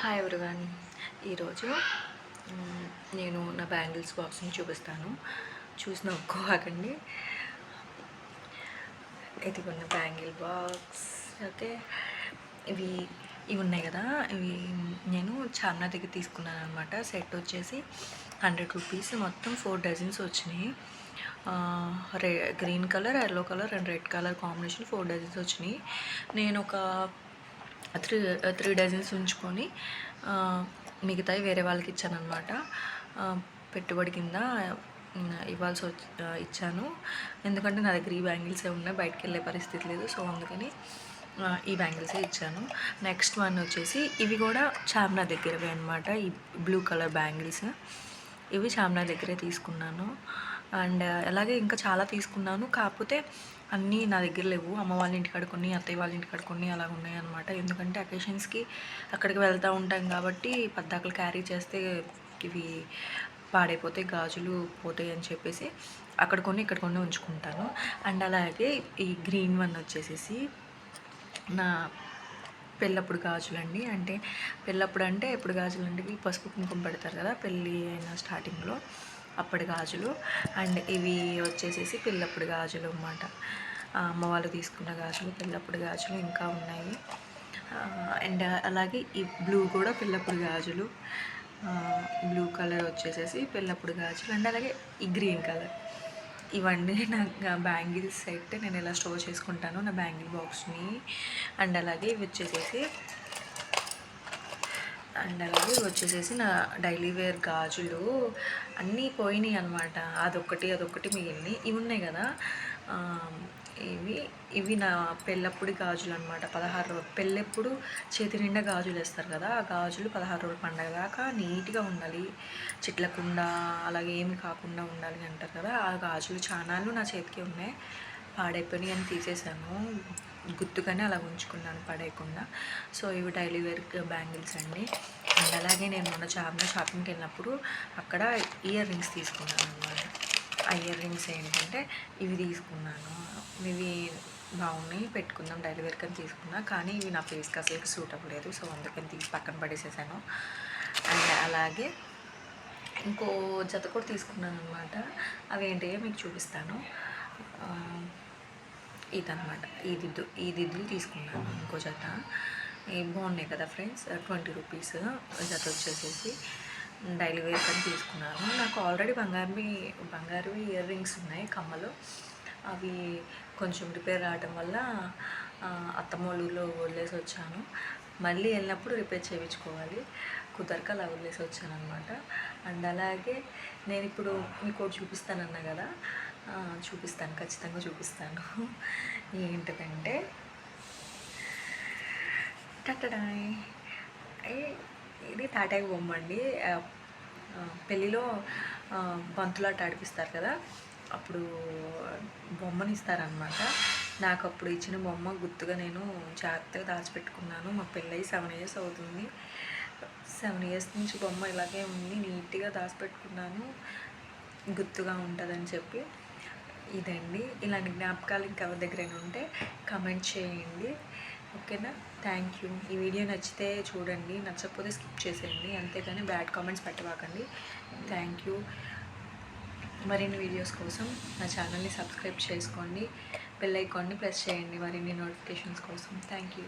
Hi everyone ఈరోజు నేను నా బ్యాంగిల్స్ బాక్స్ని చూపిస్తాను. చూసి నవ్వుకోవాకండి ఇది ఉన్న బ్యాంగిల్ బాక్స్. ఓకే. ఇవి ఇవి ఉన్నాయి కదా? ఇవి నేను చార్మినార్ దగ్గర తీసుకున్నాను అనమాట సెట్ వచ్చేసి హండ్రెడ్ రూపీస్. మొత్తం ఫోర్ డజన్స్ వచ్చినాయి. రే రె green colour yellow colour and red colour combination four dozens వచ్చినాయి. నేను ఒక త్రీ త్రీ డజన్స్ ఉంచుకొని మిగతాయి మిగతావి వేరే వాళ్ళకి ఇచ్చానమాట పెట్టుబడి కింద ఇవ్వాల్సి ఇచ్చాను. ఎందుకంటే నా దగ్గర ఈ బ్యాంగిల్సే ఉన్నాయి బయటకు వెళ్ళే పరిస్థితి లేదు. సో అందుకని ఈ బ్యాంగిల్సే ఇచ్చాను. నెక్స్ట్ వన్ వచ్చేసి ఇవి కూడా చామ్నా దగ్గరవే అనమాట ఈ బ్లూ కలర్ బ్యాంగిల్స్. ఇవి చామ్నా దగ్గరే తీసుకున్నాను. అండ్ అలాగే ఇంకా చాలా తీసుకున్నాను. కాకపోతే అన్నీ నా దగ్గర లేవు. అమ్మ వాళ్ళ ఇంటికాడ కొన్ని అత్తయ్య వాళ్ళ ఇంటికి కొన్ని అలా ఉన్నాయి అనమాట ఎందుకంటే అకేషన్స్కి అక్కడికి వెళ్తూ ఉంటాం కాబట్టి పద్దాకలు క్యారీ చేస్తే ఇవి పాడైపోతే గాజులు పోతాయి అని చెప్పేసి అక్కడ కొన్ని ఇక్కడ కొన్ని ఉంచుకుంటాను. అండ్ అలాగే ఈ గ్రీన్ వన్ వచ్చేసేసి నా పెళ్ళప్పుడు గాజులండి. అంటే పెళ్ళప్పుడు అంటే ఎప్పుడు గాజులు అంటే పసుపు కుంకుమ పెడతారు కదా పెళ్ళి అయిన స్టార్టింగ్లో. అప్పటి గాజులు. అండ్ ఇవి వచ్చేసేసి పెళ్ళప్పుడు గాజులు అన్నమాట. అమ్మ వాళ్ళు తీసుకున్న గాజులు పెళ్ళప్పుడు గాజులు ఇంకా ఉన్నాయి. అండ్ అలాగే ఈ బ్లూ కూడా పెళ్ళప్పుడు గాజులు. బ్లూ కలర్ వచ్చేసేసి పెళ్ళప్పుడు గాజులు. అండ్ అలాగే ఈ గ్రీన్ కలర్. ఇవన్నీ నా బ్యాంగిల్స్ సెట్ నేను ఇలా స్టోర్ చేసుకుంటాను నా బ్యాంగిల్ బాక్స్ని. అండ్ అలాగే ఇవి వచ్చేసేసి అండ్ అలాగే వచ్చేసేసి నా డైలీ వేర్ గాజులు అన్నీ పోయినాయి అనమాట అదొకటి అదొకటి మిగిలినాయి. ఇవి ఉన్నాయి కదా? ఇవి ఇవి నా పెళ్ళప్పుడు గాజులు అనమాట పదహారు రోజులు పెళ్ళెప్పుడు చేతి నిండా గాజులు వేస్తారు కదా? ఆ గాజులు పదహారు రోజుల పండగ దాకా నీట్గా ఉండాలి. చిట్లకుండా అలాగే ఏమి కాకుండా ఉండాలి అంటారు కదా? ఆ గాజులు చానాలు నా చేతికి ఉన్నాయి. పాడైపోయినాయి అని తీసేసాను. గుర్తుగానే అలా ఉంచుకున్నాను పడేయకుండా. సో ఇవి డైలీ వేర్ బ్యాంగిల్స్ అండి. అండ్ అలాగే నేను మొన్న చార్మినార్ షాపింగ్కి వెళ్ళినప్పుడు అక్కడ ఇయర్ రింగ్స్ తీసుకున్నాను అనమాట ఆ ఇయర్ రింగ్స్ ఏంటంటే ఇవి తీసుకున్నాను. ఇవి బాగున్నాయి పెట్టుకుందాం డైలీ వేర్ అని తీసుకున్నా. కానీ ఇవి నా ఫేస్కి అసలు సూట్ అవ్వలేదు. సో అందుకని తీసి పక్కన పడేసేసాను. అండ్ అలాగే ఇంకో జత కూడా తీసుకున్నాను అనమాట అవి ఏంటో మీకు చూపిస్తాను. ఇదనమాట ఈ దిద్దు ఈ దిద్దులు తీసుకున్నాను ఇంకో జత. ఇవి బాగున్నాయి కదా ఫ్రెండ్స్? ట్వంటీ రూపీస్ జత వచ్చేసేసి డైలీ వేర్ అని తీసుకున్నాను. నాకు ఆల్రెడీ బంగారువి బంగారువి ఇయర్ రింగ్స్ ఉన్నాయి కమ్మలు. అవి కొంచెం రిపేర్ రావటం వల్ల ఆ, వదిలేసి వచ్చాను. మళ్ళీ వెళ్ళినప్పుడు రిపేర్ చేయించుకోవాలి. కుదరక అలా వదిలేసి వచ్చాను అనమాట అండ్ అలాగే నేను ఇప్పుడు మీకు చూపిస్తానన్నా కదా? చూపిస్తాను ఖచ్చితంగా చూపిస్తాను. ఏంటిదంటే టట్టడాయ్ ఏ- ఇది తాటాయి బొమ్మ అండి. పెళ్ళిలో బంతులాట ఆడిపిస్తారు కదా అప్పుడు బొమ్మని ఇస్తారనమాట నాకు అప్పుడు ఇచ్చిన బొమ్మ గుర్తుగా నేను జాగ్రత్తగా దాచిపెట్టుకున్నాను. మా పెళ్ళయి సెవెన్ ఇయర్స్ అవుతుంది. సెవెన్ ఇయర్స్ నుంచి బొమ్మ ఇలాగే ఉంది నీట్గా దాచిపెట్టుకున్నాను. గుర్తుగా ఉంటుందని చెప్పి. ఇదండి. ఇలాంటి జ్ఞాపకాలు ఇంకెవరి దగ్గరైనా ఉంటే కమెంట్ చేయండి. ఓకేనా? థ్యాంక్ యూ ఈ వీడియో నచ్చితే చూడండి. నచ్చకపోతే స్కిప్ చేసేయండి. అంతేగాని బ్యాడ్ కామెంట్స్ పెట్టవాకండి థ్యాంక్ యూ మరిన్ని వీడియోస్ కోసం నా ఛానల్ని సబ్స్క్రైబ్ చేసుకోండి. బెల్ ఐకాన్ని ప్రెస్ చేయండి. మరిన్ని నోటిఫికేషన్స్ కోసం. Thank you